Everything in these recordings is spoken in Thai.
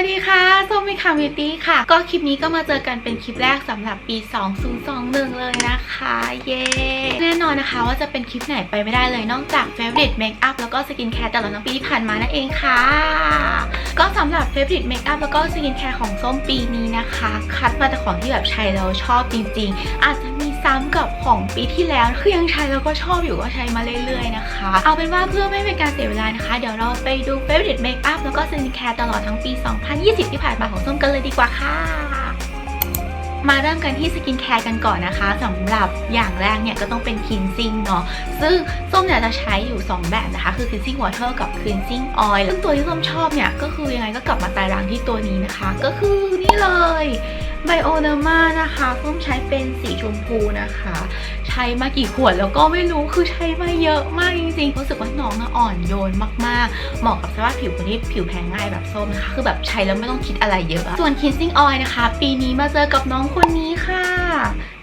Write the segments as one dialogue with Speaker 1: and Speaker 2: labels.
Speaker 1: วัสดีค่ะส้มมิคาวิตี้ค่ะ ก็คลิปนี้ก็มาเจอกันเป็นคลิปแรกสำหรับปี 2021 เลยนะคะ เย้ แน่นอนนะคะว่าจะเป็นคลิปไหนไปไม่ได้เลยนอกจาก Favorite Makeup แล้วก็สกินแคร์แต่ละน้องปีที่ผ่านมานั่นเองค่ะ ก็สำหรับ Favorite Makeup แล้วก็สกินแคร์ของส้มปีนี้นะคะ คัดมาแต่ของที่แบบใช้แล้วชอบจริง ๆ อาจจะ ซ้ำกับของปีที่แล้วคือยังใช้แล้วก็ชอบอยู่ก็ใช้มาเรื่อยๆนะคะ เอาเป็นว่าเพื่อไม่เป็นการเสียเวลานะคะ เดี๋ยวเราไปดู Favorite Makeup แล้วก็สกินแคร์ตลอดทั้งปี 2020 ที่ผ่านมาของส้มกันเลยดีกว่าค่ะมาเริ่มกันที่สกินแคร์กันก่อนนะคะสำหรับอย่างแรกเนี่ยก็ต้องเป็น cleansing เนาะซึ่งส้มเนี่ยจะใช้อยู่ 2 แบบนะคะ คือ cleansing water กับ cleansing oil ซึ่งตัวที่ส้มชอบเนี่ย ก็คือยังไงก็กลับมาตายรังที่ตัวนี้นะคะ ก็คือนี่เลย Bioderma นะคะส้มใช้เป็นสีชมพูนะคะ ใช้มากี่ขวดแล้วก็ไม่รู้คือใช้มาเยอะมากจริงๆรู้สึกว่าน้องอะอ่อนโยนมากๆ เหมาะกับสภาพผิวคนที่ผิวแพ้ง่ายแบบส้มนะคะคือแบบใช้แล้วไม่ต้องคิดอะไรเยอะ ส่วน cleansing oil นะคะ ปีนี้มาเจอกับน้องคนนี้ค่ะ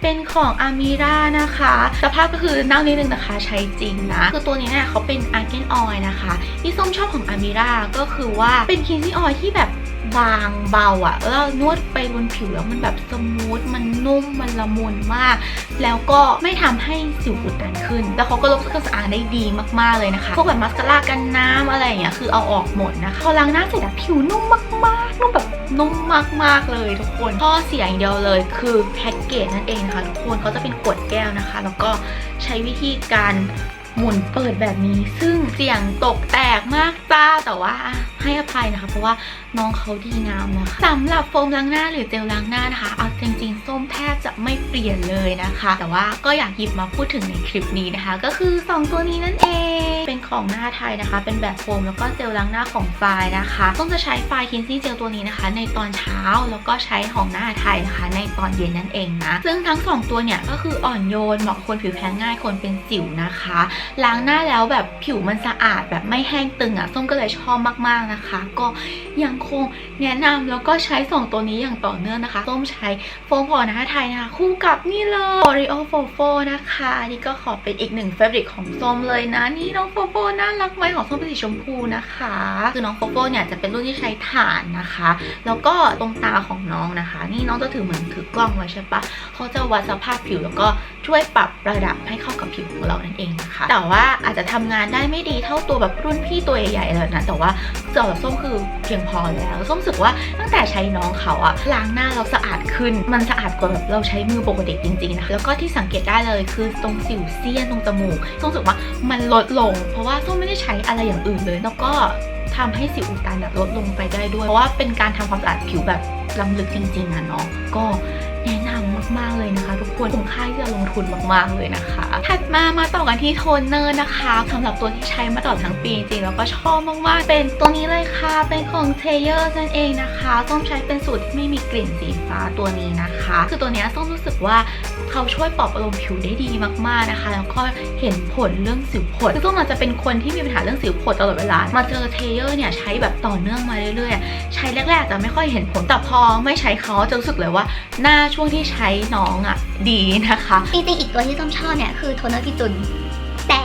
Speaker 1: เป็นของ Amira นะคะ สภาพก็คือเน่านิดนึงนะคะใช้จริงนะคือตัวนี้เนี่ยเขาเป็น Argan Oil นะคะที่ส้มชอบของ Amira ก็คือว่าเป็น cleansing oil ที่แบบ บางเบาอะแล้วนวดไปบนผิวแล้วมันแบบสมูทมันนุ่มมันละมุนมาก แล้วก็ไม่ทำให้สิวอุดตันขึ้น แล้วเขาก็ลบเครื่องสำอางได้ดีมากๆเลยนะคะพวกแบบมัสคาร่ากันน้ำอะไรอย่างเงี้ยคือเอาออกหมดนะคะพอล้างหน้าเสร็จอะผิวนุ่มมากๆนุ่มแบบนุ่มมากๆเลยทุกคนข้อเสียอย่างเดียวเลยคือแพ็กเกจนั่นเองนะคะทุกคนเขาจะเป็นขวดแก้วนะคะ แล้วก็ใช้วิธีการ หมุนเปิดแบบนี้ ซึ่งเสียงตกแตกมากจ้าแต่ว่าให้อภัยนะคะ เพราะว่าน้องเขาดีงามนะคะสำหรับโฟมล้างหน้าหรือเจลล้างหน้านะคะเอาจริงๆส้มแทบจะไม่เปลี่ยนเลยนะคะ แต่ว่าก็อยากหยิบมาพูดถึงในคลิปนี้นะคะ ก็คือ 2 ตัวนี้นั่นเองเป็นของหน้าไทยนะคะ เป็นแบบโฟมแล้วก็เจลล้างหน้าของฟายนะคะส้มจะใช้ฟายคินซี่เจลตัวนี้นะคะ ในตอนเช้าแล้วก็ใช้ของหน้าไทยนะคะ ในตอนเย็นนั่นเองนะซึ่งทั้ง 2 ตัวเนี่ยก็คืออ่อนโยนเหมาะคนผิวแพ้ง่ายคนเป็นสิวนะคะล้างหน้าแล้วแบบผิวมันสะอาดแบบไม่แห้งตึงอะ่ะส้มก็เลยชอบมากๆนะคะ ก็ยังคงแนะนำแล้วก็ใช้ 2 ตัวนี้อย่างต่อเนื่องนะคะ ส้มใช้โฟมผ่อนหน้าไทยนะคะ คู่กับนี่เลย Oreo f o f o นะคะอันนี่ก็ขอเป็นอีกหนึ่งเฟเวอร์ของส้มเลยนะ นี่น้องโฟโฟน่ารักไหมของส้มเป็นสีชมพูนะคะ คือน้องโฟโฟเนี่ยจะเป็นรุ่นที่ใช้ถ่านนะคะ แล้วก็ตรงตาของน้องนะคะ นี่น้องจะถือเหมือนถือกล้องไว้ใช่ปะเขาจะวัดสภาพผิวแล้วก็ช่วยปรับระดับให้เข้ากับผิวของเรานั่นเองนะคะแต่ว่าอาจจะทำงานได้ไม่ดีเท่าตัวแบบรุ่นพี่ตัวใหญ่ๆเลยนะแต่ว่าสำหรับส้มคือเพียงพอแล้วส้มรู้สึกว่าตั้งแต่ใช้น้องเขาอะล้างหน้าเราสะอาดขึ้น มันสะอาดกว่าแบบเราใช้มือปกติจริงๆนะแล้วก็ที่สังเกตได้เลยคือตรงสิวเซียนตรงจมูกส้มรู้สึกว่ามันลดลง เพราะว่าส้มไม่ได้ใช้อะไรอย่างอื่นเลย แล้วก็ทำให้สิวอุดตันลดลงไปได้ด้วย เพราะว่าเป็นการทำความสะอาดผิวแบบล้ำลึกจริงๆอะเนาะก็ มากๆเลยนะคะ ทุกคนคุ้มค่าที่จะลงทุนมากๆเลยนะคะ ถัดมามาต่อกันที่โทนเนอร์นะคะสำหรับตัวที่ใช้มาตลอดทั้งปีจริงแล้วก็ชอบมากๆ เป็นตัวนี้เลยค่ะ เป็นของเทเยอร์นั่นเองนะคะ ส้มใช้เป็นสูตรที่ไม่มีกลิ่นสีฟ้าตัวนี้นะคะ คือตัวนี้ยส้มรู้สึกว่า เขาช่วยปลอบประโลมผิวได้ดีมากๆนะคะ แล้วก็เห็นผลเรื่องสิวผดคือส้อมอาจจะเป็นคนที่มีปัญหาเรื่องสิวผดตลอดเวลา มาเจอเทเยอร์เนี่ยใช้แบบต่อเนื่องมาเรื่อยๆ ใช้แรกๆจะไม่ค่อยเห็นผล แต่พอไม่ใช้เขาจะรู้สึกเลยว่า หน้าช่วงที่ใช้น้องอะ่ะดีนะคะ
Speaker 2: จริงๆอีกตัวที่ส้มชอบเนี่ยคือโทนเนอร์พี่จุนแต่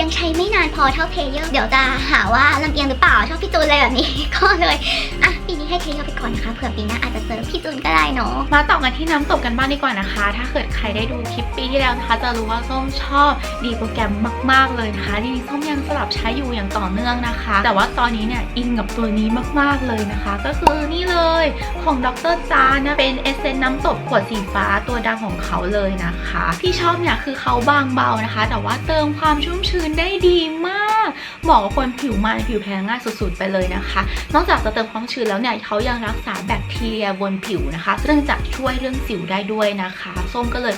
Speaker 2: ยังใช้ไม่นานพอเท่าเทเยอร์เดี๋ยวจะหาว่าลำเอียงหรือเปล่าชอบพี่จุนอะไรแบบนี้ ก็เลยอะปีนี้ให้เทเยอไปก่อนนะคะเผื่อปีหน้าอาจจะเจอพี่จุนก็ได้เนาะ
Speaker 1: มาต่อกันที่น้ำตกกันบ้างดีกว่านะคะ ถ้าเกิดใครได้ดูคลิปปีที่แล้วนะคะ จะรู้ว่าส้มชอบดีโปรแกรมมาก ๆ เลยนะคะดีส้มยังสลับใช้อยู่อย่างต่อเนื่องนะคะ แต่ว่าตอนนี้เนี่ยอินกับตัวนี้มากๆเลยนะคะ ก็คือนี่เลยของดรจานะเป็นเอเซนน้ำตกขวดสีฟ้าตัวดังของเขาเลยนะคะ ที่ชอบเนี่ยคือเขาบางเบานะคะ แต่ว่าเติมความชุ่มชื้นได้ดีมากเหมาะกับคนผิวมันผิวแพ้ง่ายสุดๆไปเลยนะคะ นอกจากจะเติมความชื้นแล้วเนี่ยเขายังรักษาแบคทีเรียบนผิวนะคะ ซึ่งจะช่วยเรื่องสิวได้ด้วยนะคะ ส้มก็เลย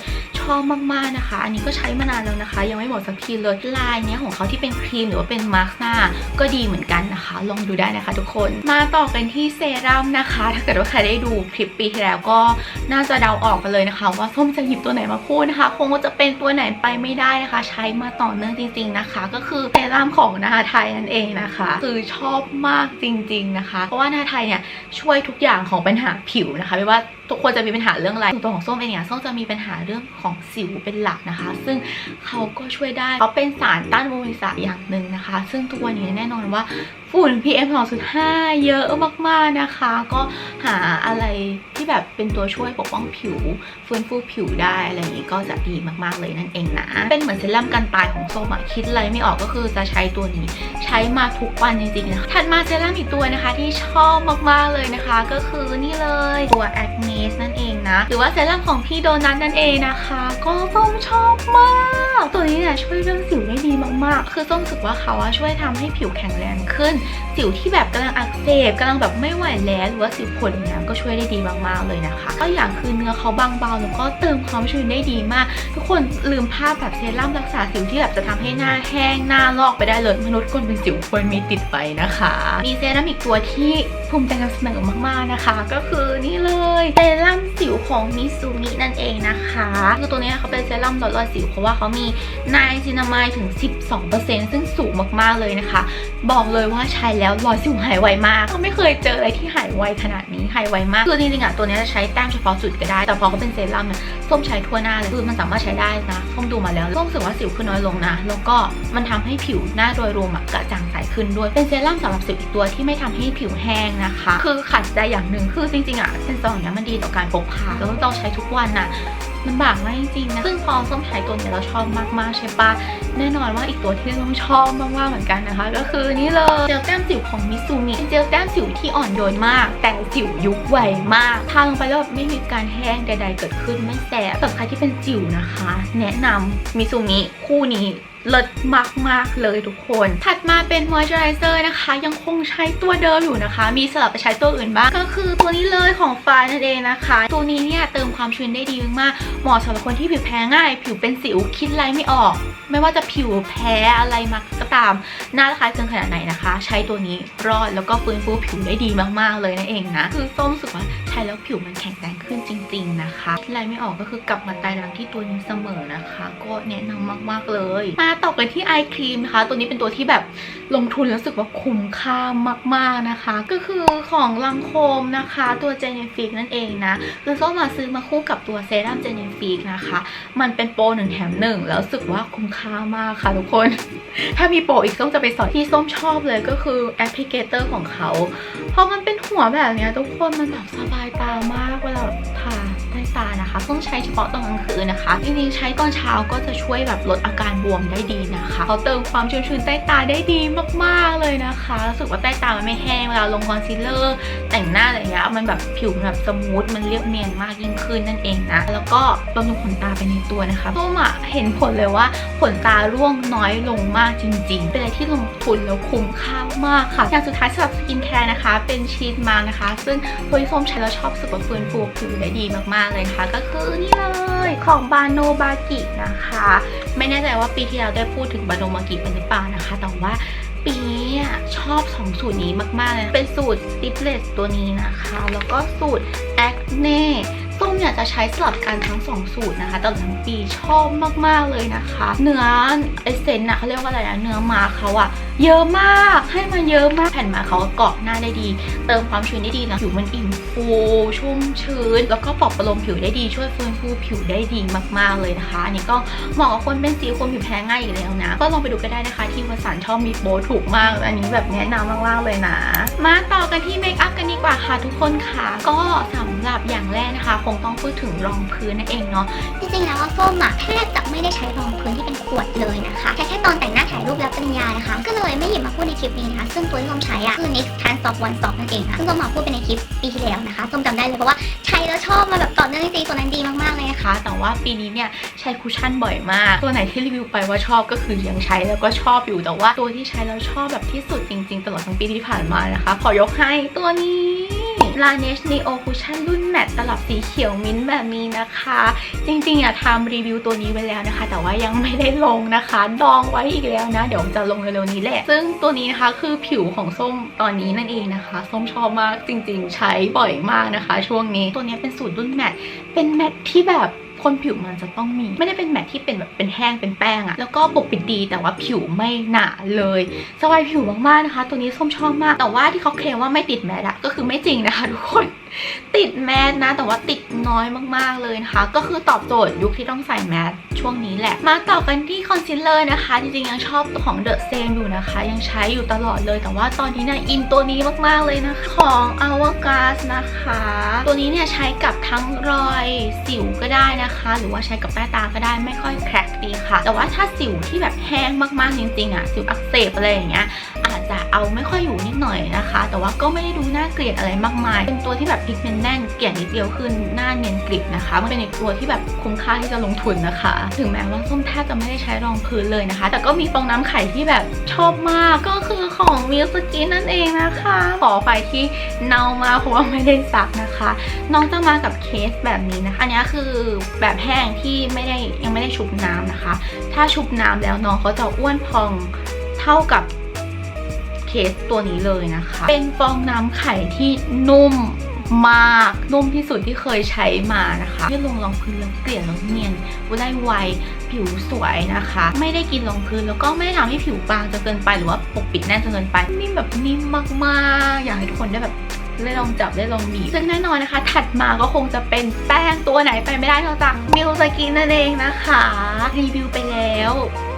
Speaker 1: อบมากๆนะคะ อันนี้ก็ใช้มานานแล้วนะคะ ยังไม่หมดสักทีเลยลายเนี้ยของเขาที่เป็นครีมหรือว่าเป็นมาร์กหน้าก็ดีเหมือนกันนะคะ ลองดูได้นะคะทุกคน มาต่อกันที่เซรั่มนะคะ ถ้าเกิดว่าใครได้ดูคลิปปีที่แล้วก็น่าจะเดาออกกันเลยนะคะ ว่าส้มจะหยิบตัวไหนมาพูดนะคะ คงว่าจะเป็นตัวไหนไปไม่ได้นะคะ ใช้มาต่อเนื่องจริง ๆนะคะ ก็คือเซรั่มของนาไทยนั่นเองนะคะ คือชอบมากจริง ๆนะคะ เพราะว่านาไทยเนี่ยช่วยทุกอย่างของปัญหาผิวนะคะไม่ว่า ทุกคนจะมีปัญหาเรื่องอะไรตัวของส้มเองเนี่ยส้มจะมีปัญหาเรื่องของสิวเป็นหลักนะคะ ซึ่งเขาก็ช่วยได้เขาเป็นสารต้านโมวิสาอย่างหนึ่งนะคะ ซึ่งทุกวันนี้แน่นอนว่า ฝุ่น PM 2.5 เยอะมากๆนะคะ ก็หาอะไรที่แบบเป็นตัวช่วยปกป้องผิว ฟื้นฟูผิวได้อะไรอย่างนี้ก็จะดีมากๆเลยนั่นเองนะ เป็นเหมือนเซรั่มกันตายของส้มอะคิดอะไรไม่ออกก็คือจะใช้ตัวนี้ ใช้มาทุกวันจริงๆนะถัดมาเซรั่มอีกตัวนะคะที่ชอบมากๆเลยนะคะ ก็คือนี่เลยตัว a c n e s นั่นเองนะ หรือว่าเซรั่มของพี่โดนัทนั่นเองนะคะ ก็ส้มชอบมาก ตัวนี้เนี่ยช่วยเรื่องสิวได้ดีมากๆ คือส้มรู้สึกว่าเขาช่วยทำให้ผิวแข็งแรงขึ้นสิวที่แบบกำลังอักเสบกำลังแบบไม่ไหวแล้วหรือว่าสิวผดอย่างเงี้ยก็ช่วยได้ดีมากๆเลยนะคะก็อย่างคือเนื้อเขาบางเบาแล้วก็เติมความชื้นได้ดีมาก ทุกคนลืมภาพแบบเซรั่มรักษาสิวที่แบบจะทำให้หน้าแห้งหน้าลอกไปได้เลยมนุษย์คนเป็นสิวควรมีติดไปนะคะ มีเซรั่มอีกตัวที่ภูมิใจนำเสนอมากๆนะคะ ก็คือนี่เลยเซรั่มสิวของมิซูมินั่นเองนะคะคือตัวนี้เขาเป็นเซรั่มลดรอยสิวเพราะว่าเขามีไนซินามายถึง 12%ซึ่งสูงมากๆเลยนะคะ บอกเลยว่าใช้แล้วรอยสิวหายไวมากเขาไม่เคยเจออะไรที่หายไวขนาดนี้หายไวมากคือจริงๆอะตัวนี้จะใช้แต้มเฉพาะจุดก็ได้ แต่พอเขาเป็นเซรั่มเนี่ยส้มใช้ทั่วหน้าเลยคือมันสามารถใช้ได้นะส้มดูมาแล้วส้มรู้สึกว่าสิวขึ้นน้อยลงนะ แล้วก็มันทำให้ผิวหน้าโดยรวมอะกระจ่างใสขึ้นด้วยเป็นเซรั่มสำหรับสิวอีกตัวที่ไม่ทำให้ผิวแห้งนะคะ คือขัดใจอย่างหนึ่งคือจริงๆอะเซนซองเนี้ยมันดีต่อการพกพาแล้วต้องใช้ทุกวันน่ะ ลำบากมากจริงๆนะ ซึ่งพอส้มใช้ตัวเนี้ยเราชอบมากๆใช่ปะแน่นอนว่าอีกตัวที่ต้องชอบมากๆเหมือนกันนะคะ ก็คือนี่เลยเจลแต้มสิวของมิซูมิเป็นเจลแต้มสิวที่อ่อนโยนมาก แต่สิวยุบไวมากทาลงไปแล้วไม่มีการแห้งใด ๆ เกิดขึ้นไม่แสบสำหรับใครที่เป็นสิวนะคะ แนะนำมิซูมิคู่นี้ เลิศมากๆเลยทุกคน ถัดมาเป็นมอยเจอไรเซอร์นะคะ ยังคงใช้ตัวเดิมอยู่นะคะ มีสลับไปใช้ตัวอื่นบ้าง ก็คือตัวนี้เลยของฟานั่นเองนะคะ ตัวนี้เนี่ยเติมความชื้นได้ดีมากๆเหมาะสำหรับคนที่ผิวแพ้ง่าย ผิวเป็นสิวคิดอะไรไม่ออก ไม่ว่าจะผิวแพ้อะไรมาก็ตาม หน้าระคายเคืองขนาดไหนนะคะ ใช้ตัวนี้รอดแล้วก็ฟื้นฟูผิวได้ดีมากๆเลยนั่นเองนะ คือส้มรู้สึกว่าใช้แล้วผิวมันแข็งแรงขึ้นจริง ๆนะคะคิดอะไรไม่ออกก็คือกลับมาตายรังที่ตัวนี้เสมอนะคะ ก็แนะนำมากๆเลยมาต่อกันที่ไอครีมนะคะ ตัวนี้เป็นตัวที่แบบลงทุนแล้วรู้สึกว่าคุ้มค่ามากๆนะคะ ก็คือของลังโคมนะคะ ตัวเจเนฟิกนั่นเองนะคือส้มมาซื้อมาคู่กับตัวเซรั่มเจเนฟิกนะคะ มันเป็นโปรหนึ่งแถมหนึ่งแล้วรู้สึกว่าคุ้มค่ามากค่ะทุกคน ถ้ามีโปรอีกส้มจะไปสอนที่ส้มชอบเลยก็คือแอปพลิเคเตอร์ของเขาเพราะมันเป็นหัวแบบเนี้ยทุกคนมันแบบสบายตามากเวลาทา ใต้ตานะคะต้องใช้เฉพาะตอนกลางคืนนะคะจริงๆใช้ตอนเช้าก็จะช่วยแบบลดอาการบวมได้ดีนะคะเขาเติมความชุ่มชื้นใต้ตาได้ดีมากๆเลยนะคะรู้สึกว่าใต้ตามันไม่แห้งเวลาลงคอนซีลเลอร์ แต่งหน้าอะไรอย่างเงี้ยมันแบบผิวแบบสมูทมันเรียบเนียนมากยิ่งขึ้นนั่นเองนะแล้วก็บำรุงขนตาไปในตัวนะคะส้มอะเห็นผลเลยว่าขนตาร่วงน้อยลงมากจริง ๆ เป็นอะไรที่ลงทุนแล้วคุ้มค่ามากค่ะอย่างสุดท้ายสำหรับสกินแคร์นะคะ เป็นชีทมานะคะ ซึ่งตัวที่ส้มใช้แล้วชอบสึกว่าฟื้นฟูผิวได้ดีมากๆนะคะ ก็คือนี่เลยของบาโนบากินะคะ ไม่แน่ใจว่าปีที่แล้วได้พูดถึงบาโนบากิเป็นหรือเปล่านะคะ แต่ว่าปีนี้อะชอบ 2 สูตรนี้มาก ๆ เลย เป็นสูตร Stipless ตัวนี้นะคะ แล้วก็สูตร Acne ส้มเนี่ยจะใช้สลับกันทั้ง 2 สูตรนะคะตลอดทั้งปีชอบมาก ๆ เลยนะคะ เนื้อเอเซนต์นะเขาเรียกว่าอะไรนะเนื้อมาเขาอะเยอะมากให้มาเยอะมากแผ่นมาเขาก็เกาะหน้าได้ดี เติมความชื้นได้ดีนะผิวมันอิ่ม ฟูชุ่มชื้น แล้วก็ปลอบประโลมผิวได้ดีช่วยฟื้นฟูผิวได้ดีมากๆเลยนะคะ อันนี้ก็เหมาะกับคนเป็นสิวคนผิวแพ้ง่ายอยู่แล้วนะ ก็ลองไปดูก็ได้นะคะที่วสันชอบมีโปถูกมาก อันนี้แบบแนะนำมากๆเลยนะ มาต่อกันที่เมคอัพกันดีกว่าค่ะทุกคนค่ะก็สำหรับอย่างแรกนะคะ คงต้องพูดถึงรองพื้นนั่นเองเนาะ
Speaker 2: จริงๆแล้วว่าส้มอะแทบจะไม่ได้ใช้รองพื้นที่เป็นขวดเลยนะคะใช้แค่ตอนแต่งหน้าถ่ายรูปรับปริญญานะคะ ก็เลยไม่หยิบมาพูดในคลิปนี้นะคะซึ่งตัวที่ส้มใช้อะคือ NYX Tan Stop One Stop นั่นเองค่ะซึ่งส้มมาพูดไปในคลิปปีที่แล้วนะคะส้มจำได้เลยเพราะว่าใช้แล้วชอบมาแบบต่อเนื่องจริงๆตัวนั้นดีมากๆเลยนะคะ
Speaker 1: นะคะ แต่ว่าปีนี้เนี่ยใช้คุชชั่นบ่อยมาก ตัวไหนที่รีวิวไปว่าชอบก็คือยังใช้แล้วก็ชอบอยู่แต่ว่า ตัวที่ใช้แล้วชอบแบบที่สุดจริง ๆ ตลอดทั้งปีที่ผ่านมานะคะ ขอยกให้ตัวนี้ Laneige Neo Cushion รุ่นแมตตลับสีเขียวมิ้นท์แบบนี้นะคะ จริงๆอะทำรีวิวตัวนี้ไปแล้วนะคะ แต่ว่ายังไม่ได้ลงนะคะ ดองไว้อีกแล้วนะ เดี๋ยวจะลงเร็วๆนี้แหละ ซึ่งตัวนี้นะคะคือผิวของส้มตอนนี้นั่นเองนะคะ ส้มชอบมากจริงๆ ใช้บ่อยมากนะคะ ช่วงนี้ตัวนี้เป็นสูตรรุ่นแมตเป็นแมตที่แบบ คนผิวมันจะต้องมี ไม่ได้เป็นแมทที่เป็นแบบเป็นแห้งเป็นแป้งอะแล้วก็ปกปิดดีแต่ว่าผิวไม่หนาเลยสบายผิวมากๆนะคะ ตัวนี้ส้มชอบมาก แต่ว่าที่เขาเคลมว่าไม่ติดแมทอะก็คือไม่จริงนะคะทุกคน ติดแมสนะ แต่ว่าติดน้อยมากๆเลยนะคะ ก็คือตอบโจทย์ยุคที่ต้องใส่แมสช่วงนี้แหละ มาต่อกันที่คอนซีลเลอร์นะคะ จริงๆ ยังชอบของ The Same อยู่นะคะ ยังใช้อยู่ตลอดเลย แต่ว่าตอนนี้เนี่ยอินตัวนี้มากๆเลยนะคะของ Hourglass นะคะ ตัวนี้เนี่ยใช้กับทั้งรอยสิวก็ได้นะคะ หรือว่าใช้กับใต้ตาก็ได้ไม่ค่อยแครกดีค่ะ แต่ว่าถ้าสิวที่แบบแห้งมากๆจริงๆอะสิวอักเสบอะไรอย่างเงี้ย อาจจะเอาไม่ค่อยอยู่นิดหน่อยนะคะ แต่ว่าก็ไม่ได้ดูน่าเกลียดอะไรมากมาย เป็นตัวที่แบบพิกเมนต์แน่นเกลี่ยนิดเดียวขึ้นหน้าเนียนกริบนะคะ มันเป็นอีกตัวที่แบบคุ้มค่าที่จะลงทุนนะคะ ถึงแม้ว่าส้มแทบจะไม่ได้ใช้รองพื้นเลยนะคะ แต่ก็มีฟองน้ำไข่ที่แบบชอบมากก็คือของมิลสกินนั่นเองนะคะขอไปที่เน่ามาเพราะว่าไม่ได้ซักนะคะ น้องจะมากับเคสแบบนี้นะคะอันนี้คือแบบแห้งที่ไม่ได้ยังไม่ได้ชุบน้ำนะคะ ถ้าชุบน้ำแล้วน้องเขาจะอ้วนพองเท่ากับ สตัวนี้เลยนะคะ เป็นฟองน้ำไข่ที่นุ่มมากนุ่มที่สุดที่เคยใช้มานะคะที่ลงรองพื้นแล้วเกลี่ยแล้วเนียนได้ไวผิวสวยนะคะ ไม่ได้กินรองพื้นแล้วก็ไม่ได้ทำให้ผิวบางจนเกินไปหรือว่าปกปิดแน่นจนเกินไปนิ่มแบบนิ่มมากๆ อยากให้ทุกคนได้แบบได้ลองจับได้ลองบีบซึ่งแน่นอนนะคะ ถัดมาก็คงจะเป็นแป้งตัวไหนไปไม่ได้นอกจากมิวสกินนั่นเองนะคะ รีวิวไปแล้ว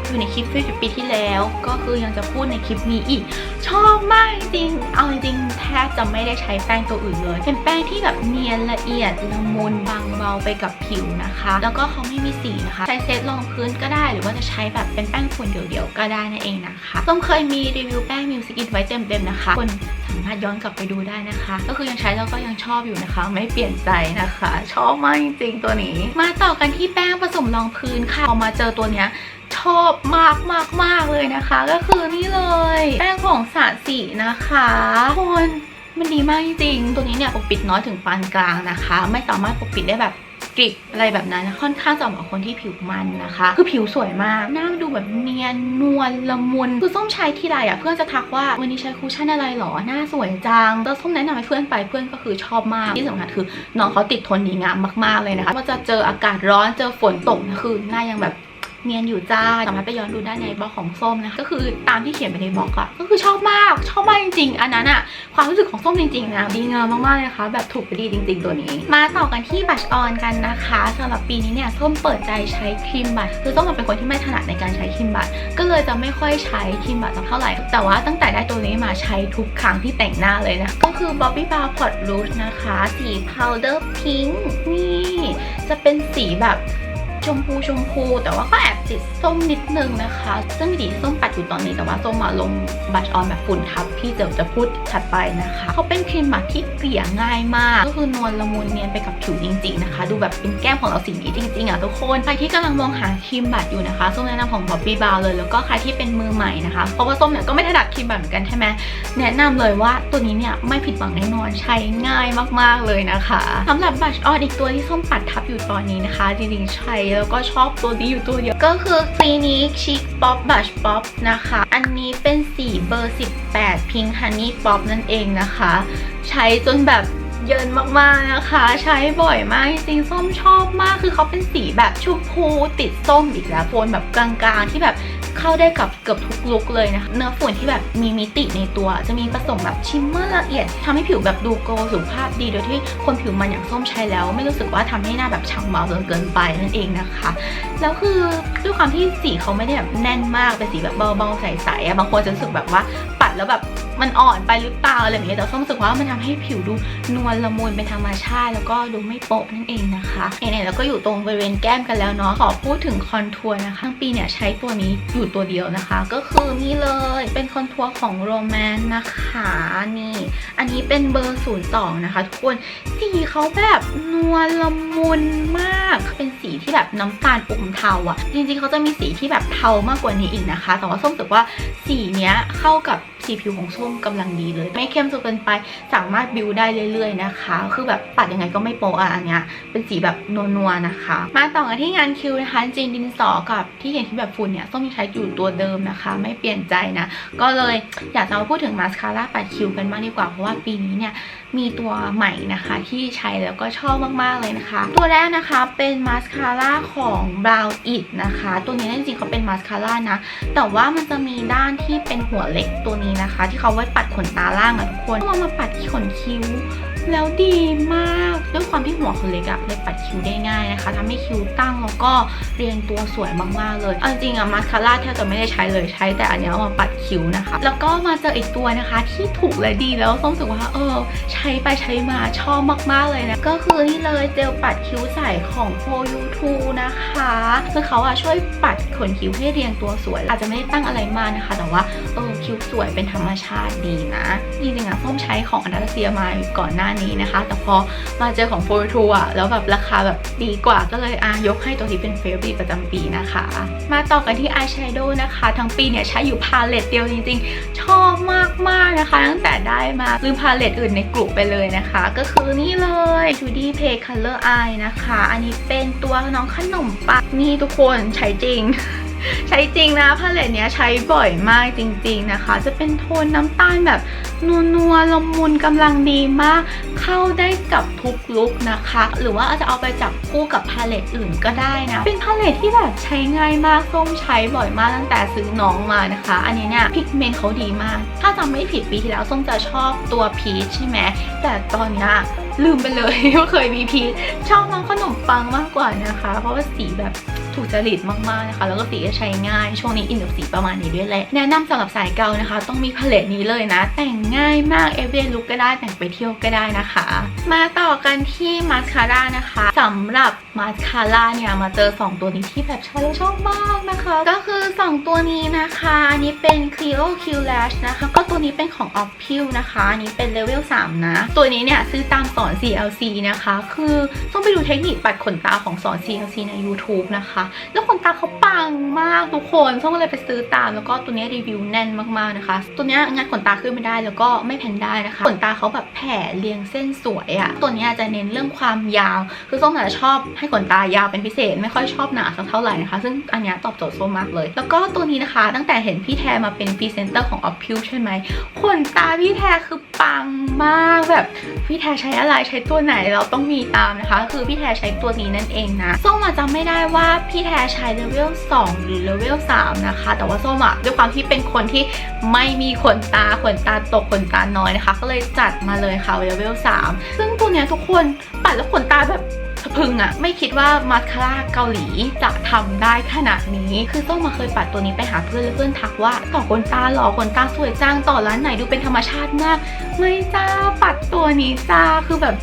Speaker 1: อยู่ในคลิปฟิวปีที่แล้ว ก็คือยังจะพูดในคลิปนี้อีก ชอบมากจริง เอาจริงแทบจะไม่ได้ใช้แป้งตัวอื่นเลย เป็นแป้งที่แบบเนียนละเอียดละมุนบางเบาไปกับผิวนะคะ แล้วก็เขาไม่มีสีนะคะ ใช้เซตรองพื้นก็ได้ หรือว่าจะใช้แบบเป็นแป้งฝุ่นเดี่ยวๆก็ได้นั่นเองนะคะต้มเคยมีรีวิวแป้งมิวสกินไว้เต็มๆนะคะคนสามารถย้อนกลับไปดูได้นะคะ ก็คือยังใช้แล้วก็ยังชอบอยู่นะคะ ไม่เปลี่ยนใจนะคะ ชอบมากจริงๆตัวนี้ มาต่อกันที่แป้งผสมรองพื้นค่ะพอมาเจอตัวเนี้ย ชอบมากมากมากเลยนะคะ ก็คือนี่เลยแป้งของสาสีนะคะคนมันดีมากจริง ตัวนี้เนี่ยปกปิดน้อยถึงปานกลางนะคะ ไม่สามารถปกปิดได้แบบกริบอะไรแบบนั้นค่อนข้างจะเหมาะคนที่ผิวมันนะคะ คือผิวสวยมาก หน้าดูแบบเนียนนวลละมุน คือส้มใช้ที่ไรอะเพื่อนจะทักว่าวันนี้ใช้คูชั่นอะไรหรอ หน้าสวยจังแล้วส้มแนะนำให้เพื่อนไปเพื่อนก็คือชอบมากที่สำคัญคือน้องเขาติดทนดีงามมากๆเลยนะคะว่าจะเจออากาศร้อนเจอฝนตกนะคือหน้ายังแบบ เนียนอยู่จ้าสามารถไปย้อนดูได้ในบล็อกของส้มนะคะก็คือตามที่เขียนไปในบล็อกอะก็คือชอบมากชอบมากจริงๆ อันนั้นอะความรู้สึกของส้มจริงๆนะดีงามมากๆเลยนะคะแบบถูกไปดีจริง ๆ ตัวนี้ มาต่อกันที่บัชออนกันนะคะสำหรับปีนี้เนี่ยส้มเปิดใจใช้ครีมบัตคือส้มเป็นคนที่ไม่ถนัดในการใช้ครีมบัตก็เลยจะไม่ค่อยใช้ครีมบัตสักเท่าไหร่ แต่ว่าตั้งแต่ได้ตัวนี้มาใช้ทุกครั้งที่แต่งหน้าเลยนะก็คือ Bobbi Brown Pot Rouge นะคะ สี Powder Pink นี่จะเป็นสีแบบ ชมพูชมพู แต่ว่าก็แอบติดส้มนิดนึงนะคะ ซึ่งดีส้มปัดอยู่ตอนนี้แต่ว่าส้มมาลงบัชออนแบบฝุ่นทับพี่เดี๋ยวจะพูดถัดไปนะคะ เขาเป็นครีมบัตที่เกลี่ยง่ายมาก ก็คือนวลละมุนเนียนไปกับผิวจริง ๆ นะคะ ดูแบบเป็นแก้มของเราสีนี้จริง ๆ อะทุกคนใครที่กำลังมองหาครีมบัตอยู่นะคะส้มแนะนำของ Bobbi Brown เลยแล้วก็ใครที่เป็นมือใหม่นะคะเพราะว่าส้มเนี่ยก็ไม่ถนัดครีมบัตเหมือนกันใช่ไหมแนะนำเลยว่าตัวนี้เนี่ยไม่ผิดหวังแน่นอนใช้ง่ายมากๆเลยนะคะสำหรับบัชออนอีกตัวที่ส้มปัดทับอยู่ตอนนี้นะคะจริงๆใช้แล้วก็ชอบตัวนี้อยู่ตัวเดียว ก็คือ Clinique Chic Pop Brush Pop นะคะ อันนี้เป็นสีเบอร์ 18 Pink Honey Pop นั่นเองนะคะ ใช้จนแบบเยินมากๆนะคะ ใช้บ่อยมากจริงๆส้มชอบมากคือเขาเป็นสีแบบชมพูติดส้มอีกแล้วโทนแบบกลางๆ ที่แบบ เข้าได้กับเกือบทุกลุคเลยนะคะ เนื้อฝุ่นที่แบบมีมิติในตัว จะมีผสมแบบชิมเมอร์ละเอียดทำให้ผิวแบบดูโกสุขภาพดีโดยที่คนผิวมันอย่างส้มใช้แล้ว ไม่รู้สึกว่าทำให้หน้าแบบฉ่ำเมาจนเกินไปนั่นเองนะคะ แล้วคือด้วยความที่สีเขาไม่ได้แบบแน่นมากเป็นสีแบบเบาๆใสๆอะบางคนจะรู้สึกแบบว่าปัดแล้วแบบมันอ่อนไปหรือเปล่าอะไรแบบนี้แต่ส้มรู้สึกว่ามันทำให้ผิวดูนวลละมุนเป็นธรรมชาติ แล้วก็ดูไม่โป๊ะนั่นเองนะคะไหนๆแล้วก็อยู่ตรงบริเวณแก้มกันแล้วเนาะขอพูดถึงคอนทัวร์นะคะทั้งปีเนี่ยใช้ตัวนี้อยู่ตัวเดียวนะคะ ก็คือนี่เลยเป็นคอนทัวร์ของโรแมนนะคะนี่ อันนี้เป็นเบอร์ 02 นะคะ ทุกคนสีเขาแบบนวลละมุนมาก เป็นสีที่แบบน้ำตาลอมเทาอะจริงๆเขาจะมีสีที่แบบเทามากกว่านี้อีกนะคะ แต่ว่าส้มรู้สึกว่าสีเนี้ยเข้ากับสีผิวของส้มกำลังดีเลย ไม่เข้มจนเกินไปสามารถบิวได้เรื่อยๆนะคะ คือแบบปัดยังไงก็ไม่โปะอะอันเนี้ยเป็นสีแบบนัวๆนะคะ มาต่อกันที่งานคิวนะคะจริงดินสอกับที่เห็นที่แบบฝุ่นเนี่ยส้มยังใช้อยู่ตัวเดิมนะคะ ไม่เปลี่ยนใจนะ ก็เลยอยากจะมาพูดถึงมาสคาร่าปัดคิวกันบ้างดีกว่า เพราะว่าปีนี้เนี่ยมีตัวใหม่นะคะที่ใช้แล้วก็ชอบมาก ๆ เลยนะคะ ตัวแรกนะคะเป็นมาสคาร่าของ Brown It นะคะ ตัวนี้จริงๆเขาเป็นมาสคาร่านะ แต่ว่ามันจะมีด้านที่เป็นหัวเล็กตัวนี้นะคะ ที่เขาไว้ปัดขนตาล่างอะทุกคนเอามาปัดขนคิ้ว แล้วดีมากด้วยความที่หัวเขาเล็กอะเลยปัดคิ้วได้ง่ายนะคะทำให้คิ้วตั้งแล้วก็เรียงตัวสวยมากๆเลยเอาจริงอะมาสคาร่าแทบจะไม่ได้ใช้เลยใช้แต่อันนี้เอามาปัดคิ้วนะคะ แล้วก็มาเจออีกตัวนะคะที่ถูกและดีแล้วส้มรู้สึกว่าเออ ใช้ไปใช้มาชอบมากๆเลยนะก็คือนี่เลยเจลปัดคิ้วใสของ For You Two นะคะคือเขาอะช่วยปัดขนคิ้วให้เรียงตัวสวย อาจจะไม่ได้ตั้งอะไรมากนะคะ แต่ว่าเออคิ้วสวยเป็นธรรมชาติดีนะจริงๆอะส้มใช้ของอันดาเซียมาก่อนหน้านี้นะคะ แต่พอมาเจอของ For You Two อะแล้วแบบราคาแบบดีกว่าก็เลยอะยกให้ตัวนี้เป็นเฟเวอร์ประจำปีนะคะ มาต่อกันที่อายแชโดว์นะคะ ทั้งปีเนี่ยใช้อยู่พาเลตเดียวจริงๆ ชอบมากๆนะคะ ตั้งแต่ได้มาลืมพาเลตอื่นในกลุ่มไปเลยนะคะ ก็คือนี่เลย Judy Pay Color Eye นะคะ อันนี้เป็นตัวน้องขนมปังนี่ทุกคนใช้จริงใช้จริงนะพาเลตเนี้ยใช้บ่อยมากจริง ๆนะคะ จะเป็นโทนน้ำตาลแบบนัวๆลมุนกำลังดีมาก เข้าได้กับทุกลุคนะคะ หรือว่าอาจจะเอาไปจับคู่กับพาเลตอื่นก็ได้นะ เป็นพาเลตที่แบบใช้ง่ายมากส้มใช้บ่อยมากตั้งแต่ซื้อน้องมานะคะ อันนี้เนี่ยพิกเมนต์เขาดีมาก ถ้าจำไม่ผิดปีที่แล้วส้มจะชอบตัวพีชใช่ไหมแต่ตอนนี้ลืมไปเลยว่าเคยมีพีชชอบน้องขนมปังมากกว่านะคะ เพราะว่าสีแบบถูกจริตมากๆนะคะ แล้วก็สีก็ใช้ง่าย ช่วงนี้อินกับสีประมาณนี้ด้วยแหละ แนะนำสำหรับสายเกานะคะ ต้องมีพาเลตนี้เลยนะ แต่งง่ายมากเอเวอร์ลุกก็ได้แต่งไปเที่ยวก็ได้นะคะ มาต่อกันที่มาสคาร่านะคะสำหรับมาสคาร่าเนี่ยมาเจอ 2 ตัวนี้ที่แบบช้แล้วชอบมากนะคะ ก็คือ 2 ตัวนี้นะคะอันนี้เป็น Clio Q Lash นะคะ ก็ตัวนี้เป็นของ o p p i l นะคะอันนี้เป็นเลเวล3นะ ตัวนี้เนี่ยซื้อตามสอน CLC นะคะ คือต้องไปดูเทคนิคปัดขนตาของสอน CLC ใน YouTube นะคะ แล้วขนตาเขาปังมากทุกคนส้มก็เลยไปซื้อตามแล้วก็ตัวนี้รีวิวแน่นมากๆนะคะ ตัวนี้งัดขนตาขึ้นไม่ได้แล้วก็ไม่แผ่นได้นะคะขนตาเขาแบบแผ่เรียงเส้นสวยอะตัวนี้จะเน้นเรื่องความยาว คือส้มอาจจะชอบให้ขนตายาวเป็นพิเศษ ไม่ค่อยชอบหนาสักเท่าไหร่นะคะ ซึ่งอันนี้ตอบโจทย์ส้มมากเลย แล้วก็ตัวนี้นะคะ ตั้งแต่เห็นพี่แทมาเป็นพรีเซนเตอร์ของ o p p i l ใช่ไหมขนตาพี่แทคือปังมากแบบพี่แทใช้อะไรใช้ตัวไหนเราต้องมีตามนะคะ คือพี่แทใช้ตัวนี้นั่นเองนะส้มอาจจะไม่ได้ว่าพี่แทใช้เลเวล2หรือเลเวล3นะคะ แต่ว่าส้มอะด้วยความที่เป็นคนที่ไม่มีขนตาขนตาตกขนตาน้อยนะคะ ก็เลยจัดมาเลยค่ะเลเวล3ซึ่งตัวเนี้ยทุกคนปัดแล้วขนตาแบบสะพรึงอะไม่คิดว่ามาสคาร่าเกาหลีจะทำได้ขนาดนี้ คือต้องมาเคยปัดตัวนี้ไปหาเพื่อนแล้วเพื่อนทักว่า ต่อขนตาหล่อขนตาสวยจังต่อร้านไหนดูเป็นธรรมชาติมาก ไม่จ้าปัดตัวนี้จ้าคือแบบ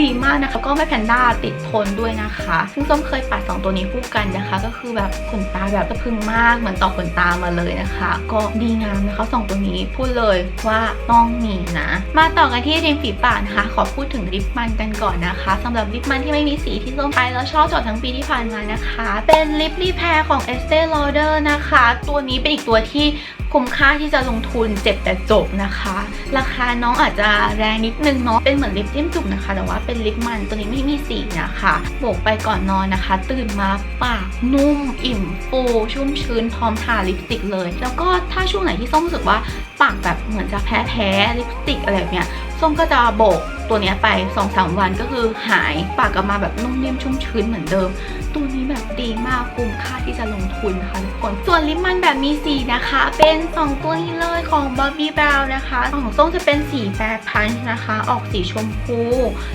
Speaker 1: ดีมากนะคะก็ไม่แพนด้าติดทนด้วยนะคะ ซึ่งส้มเคยปัดสองตัวนี้คู่กันนะคะ ก็คือแบบขนตาแบบสะพึงมากเหมือนต่อขนตามาเลยนะคะ ก็ดีงามนะคะสองตัวนี้พูดเลยว่าต้องมีนะ มาต่อกันที่ริมฝีปากนะคะ ขอพูดถึงลิปมันกันก่อนนะคะสำหรับลิปมันที่ไม่มีสีที่ส้มใช้แล้วชอบจอดทั้งปีที่ผ่านมานะคะ เป็นลิปรีแพร์ของ Estee Lauder นะคะ ตัวนี้เป็นอีกตัวที่คุ้มค่าที่จะลงทุนเจ็บแต่จบนะคะ ราคาน้องอาจจะแรงนิดนึงเนาะเป็นเหมือนลิปจิ้มจุ่มนะคะแต่ว่าเป็นลิปมันตัวนี้ไม่มีสีนะคะโบกไปก่อนนอนนะคะ ตื่นมาปากนุ่ม อิ่มฟูชุ่มชื้นพร้อมทาลิปสติกเลย แล้วก็ถ้าช่วงไหนที่ส้มรู้สึกว่าปากแบบเหมือนจะแพ้แพ้ลิปสติกอะไรแบบเนี้ย ส้มก็จะโบกตัวนี้ไป2อสวันก็คือหายปากกลับมาแบบนุ่มนิ่มชุ่มชื้นเหมือนเดิม ตัวนี้แบบดีมากคุ้มค่าที่จะลงทุนนะคะทุกคนส่วนลิปมันแบบมีสีนะคะ เป็น 2 ตัวนี้เลยของ Bobbi Brown นะคะ ของส้มจะเป็นสีแบดพันช์นะคะ ออกสีชมพู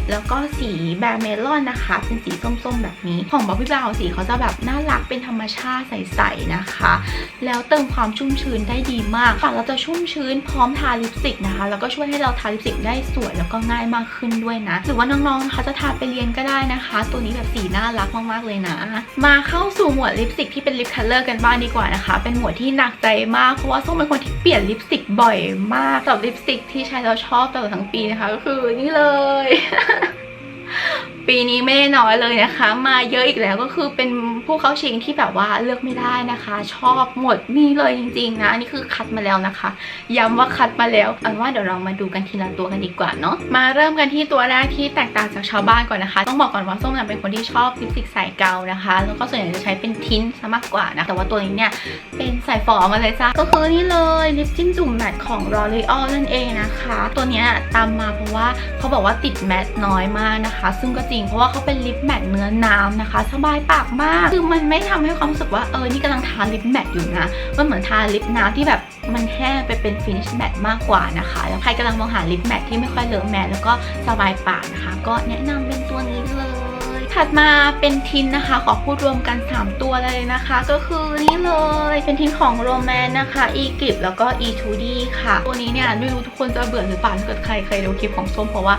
Speaker 1: แล้วก็สีแบดเมลอนนะคะ เป็นสีส้มๆแบบนี้ ของ Bobbi Brown สีเขาจะแบบน่ารักเป็นธรรมชาติใสๆนะคะ แล้วเติมความชุ่มชื้นได้ดีมากปากเราจะชุ่มชื้นพร้อมทาลิปสติกนะคะ แล้วก็ช่วยให้เราทาลิปสติกได้สวยแล้วก็ง่ายมากขึ้นด้วยนะ หรือว่าน้องๆนะคะจะทาไปเรียนก็ได้นะคะ ตัวนี้แบบสีน่ารักมากๆเลยนะ มาเข้าสู่หมวดลิปสติกที่เป็นลิปคัลเลอร์กันบ้างดีกว่านะคะ เป็นหมวดที่หนักใจมากเพราะว่าส้มเป็นคนที่เปลี่ยนลิปสติกบ่อยมากสำหรับลิปสติกที่ใช้แล้วชอบตลอดทั้งปีนะคะ ก็คือนี่เลยปีนี้ไม่ได้น้อยเลยนะคะ มาเยอะอีกแล้วก็คือเป็นผู้เข้าชิงที่แบบว่าเลือกไม่ได้นะคะ ชอบหมดนี่เลยจริงๆนะอันนี่คือคัดมาแล้วนะคะ ย้ำว่าคัดมาแล้วอันว่าเดี๋ยวเรามาดูกันทีละตัวกันดีกว่าเนาะมาเริ่มกันที่ตัวแรกที่แตกต่างจากชาวบ้านก่อนนะคะ ต้องบอกก่อนว่าส้มเนี่ยเป็นคนที่ชอบลิปสติกสายเกานะคะ แล้วก็ส่วนใหญ่จะใช้เป็นทินท์ซะมากกว่านะแต่ว่าตัวนี้เนี่ยเป็นสายฝอมาเลยจ้ะก็คือนี่เลยลิปจิ้มจุ่มแมทของ L'Oreal นั่นเองนะคะ ตัวนี้ตามมาเพราะว่าเขาบอกว่าติดแมทน้อยมากนะคะ ซึ่งก็จริงเพราะว่าเขาเป็นลิปแมทเนื้อน้ำนะคะ สบายปากมากคือมันไม่ทำให้ความรู้สึกว่าเออนี่กำลังทาลิปแมทอยู่นะมันเหมือนทาลิปน้ำที่แบบมันแห้งไปเป็นฟินิชแมทมากกว่านะคะแล้วใครกำลังมองหาลิปแมทที่ไม่ค่อยเลอะแมทแล้วก็สบายปากนะคะ ก็แนะนำเป็นตัวนี้เลย ถัดมาเป็นทินนะคะ ขอพูดรวมกัน 3 ตัวเลยนะคะ ก็คือนี่เลยเป็นทินของโรแมนนะคะอีกิบแล้วก็ E2D ค่ะ ตัวนี้เนี่ยไม่รู้ทุกคนจะเบื่อหรือเปล่าถ้าเกิดใครเคยดูคลิปของส้มเพราะว่า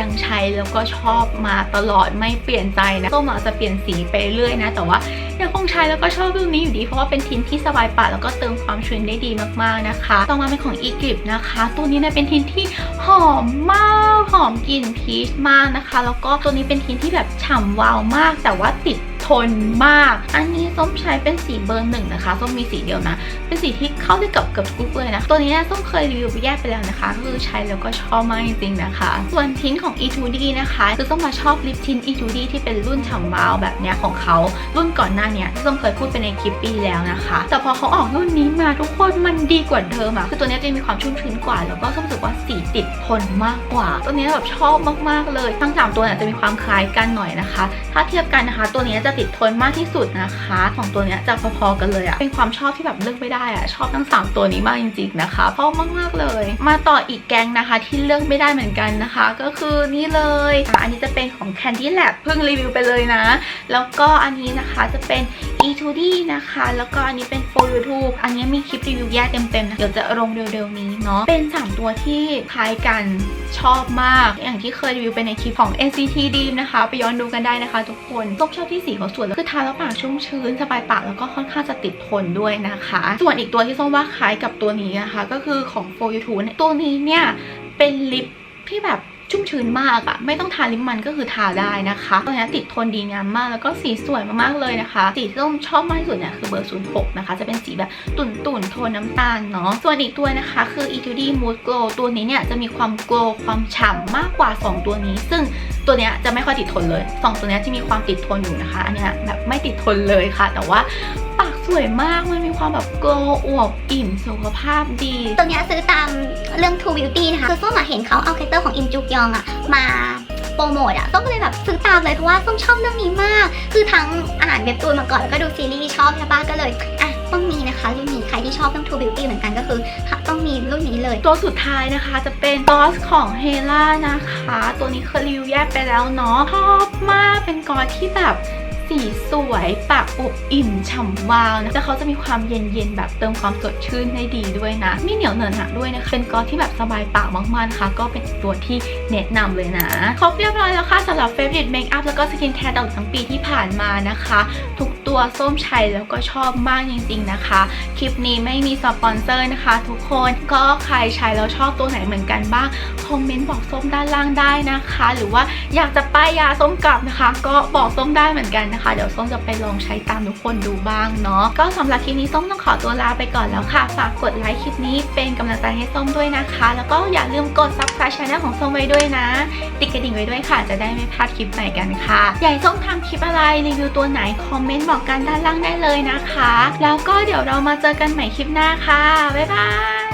Speaker 1: ยังใช้แล้วก็ชอบมาตลอดไม่เปลี่ยนใจนะส้มอาจจะเปลี่ยนสีไปเรื่อยนะ แต่ว่ายังคงใช้แล้วก็ชอบรุ่นนี้อยู่ดี เพราะว่าเป็นทินที่สบายปากแล้วก็เติมความชื้นได้ดีมากๆนะคะ ต่อมาเป็นของ e g i p นะคะ ตัวนี้เนี่ยเป็นทินที่หอมมากหอมกลิ่นพีชมากนะคะ แล้วก็ตัวนี้เป็นทินที่แบบฉ่ำวาวมาก แต่ว่าติด ทนมาก อันนี้ส้มใช้เป็นสีเบอร์หนึ่งนะคะส้มมีสีเดียวนะ เป็นสีที่เข้าได้กับเกือบทุกลุคเลยนะ ตัวนี้ส้มเคยรีวิวไปแยกไปแล้วนะคะคือใช้แล้วก็ชอบมากจริงๆนะคะ ส่วนทิ้นของ E2D นะคะคือส้มมาชอบลิปทิ้น E2D ที่เป็นรุ่นฉ่ำวาวแบบเนี้ยของเขารุ่นก่อนหน้าเนี้ยที่ส้มเคยพูดไปในคลิปปีแล้วนะคะ แต่พอเขาออกรุ่นนี้มาทุกคนมันดีกว่าเดิมอะคือตัวเนี้ยจะมีความชุ่มชื้นกว่า แล้วก็ส้มรู้สึกว่าสีติดทนมากกว่า ตัวเนี้ยแบบชอบมากๆเลย ทั้งสามตัวเนี่ยจะมีความคล้ายกันหน่อยนะคะ ถ้าเทียบกันนะคะ ตัวนี้จะติดทนมากที่สุดนะคะของตัวเนี้ยจะพอๆกันเลยอะเป็นความชอบที่แบบเลือกไม่ได้อะชอบทั้งสามตัวนี้มากจริงๆนะคะชอบมากๆเลย มาต่ออีกแกงนะคะที่เลือกไม่ได้เหมือนกันนะคะ ก็คือนี่เลย อันนี้จะเป็นของ Candy Lab เพิ่งรีวิวไปเลยนะ แล้วก็อันนี้นะคะจะเป็น E2D นะคะ แล้วก็อันนี้เป็น For YouTube อันนี้มีคลิปรีวิวแยกเต็มๆนะเดี๋ยวจะลงเร็วๆนี้เนาะเป็น 3 ตัวที่คล้ายกันชอบมาก อย่างที่เคยรีวิวไปในคลิปของ NCT Dream นะคะ ไปย้อนดูกันได้นะคะ ทุกคนส้มชอบที่สีเขาสวยแล้วคือทาแล้วปากชุ่มชื้นสบายปากแล้วก็ค่อนข้างจะติดทนด้วยนะคะ ส่วนอีกตัวที่ส้มว่าคล้ายกับตัวนี้นะคะ ก็คือของ For YouTube เนี่ยตัวนี้เนี่ยเป็นลิปที่แบบ ชุ่มชื้นมากอะไม่ต้องทาลิปมันก็คือทาได้นะคะตัวนี้ติดทนดีงามมากแล้วก็สีสวยมากๆเลยนะคะ สีที่ส้มชอบมากที่สุดเนี่ยคือเบอร์ 06 นะคะ จะเป็นสีแบบตุ่นตุ่นๆโทนน้ำตาลเนาะส่วนอีกตัวนะคะ คือ E2D Mood Glow ตัวนี้เนี่ยจะมีความโกลความฉ่ำมากกว่า 2 ตัวนี้ ซึ่งตัวเนี้ยจะไม่ค่อยติดทนเลย 2 ตัวเนี้ยจะมีความติดทนอยู่นะคะ อันเนี้ยแบบไม่ติดทนเลยค่ะ แต่ว่า ปากสวยมาก มันมีความแบบโกลอวบอิ่มสุขภาพดี
Speaker 2: ตัวเนี้ยซื้อตามเรื่อง True Beauty นะคะคือส้มมาเห็นเขาเอาคาแรคเตอร์ของอิมจุกยองอะมาโปรโมทอะส้มก็เลยแบบซื้อตามเลยเพราะว่าส้มชอบเรื่องนี้มาก คือทั้งอ่านเว็บตูนมาก่อนแล้วก็ดูซีรีส์ชอบใช่ปะก็เลยอะต้องมีนะคะ รุ่นนี้ใครที่ชอบเรื่อง True Beauty เหมือนกันก็คือต้องมีรุ่นนี้เลย
Speaker 1: ตัวสุดท้ายนะคะจะเป็นกอสของเฮล่านะคะ ตัวนี้เคยรีวิวแยกไปแล้วเนาะชอบมากเป็นกอสที่แบบ สีสวยปากอบอิ่มฉ่ำวาวนะแต่เขาจะมีความเย็นๆแบบเติมความสดชื่นได้ดีด้วยนะ ไม่เหนียวเหนอะหนะด้วยนะคะเป็นกอสที่แบบสบายปากมากๆนะคะ ก็เป็นตัวที่แนะนำเลยนะ ครบเรียบร้อยแล้วค่ะสำหรับ Favorite Makeup แล้วก็สกินแคร์ตลอดทั้งปีที่ผ่านมานะคะ ทุกตัวส้มใช้แล้วก็ชอบมากจริง ๆนะคะ คลิปนี้ไม่มีสปอนเซอร์นะคะ ทุกคนก็ใครใช้แล้วชอบตัวไหนเหมือนกันบ้างคอมเมนต์บอกส้มด้านล่างได้นะคะ หรือว่าอยากจะป้ายยาส้มกลับนะคะ ก็บอกส้มได้เหมือนกันนะคะเดี๋ยวส้มจะไปลองใช้ตามทุกคนดูบ้างเนาะก็สำหรับคลิปนี้ส้มต้องขอตัวลาไปก่อนแล้วค่ะ ฝากกดไลค์คลิปนี้เป็นกำลังใจให้ส้มด้วยนะคะ แล้วก็อย่าลืมกด subscribe channel ของส้มไว้ด้วยนะ ติดกระดิ่งไว้ด้วยค่ะ จะได้ไม่พลาดคลิปใหม่กันค่ะ อยากให้ส้มทำคลิปอะไรรีวิวตัวไหนคอมเมนต์บอกกันด้านล่างได้เลยนะคะ แล้วก็เดี๋ยวเรามาเจอกันใหม่คลิปหน้าค่ะบ๊ายบาย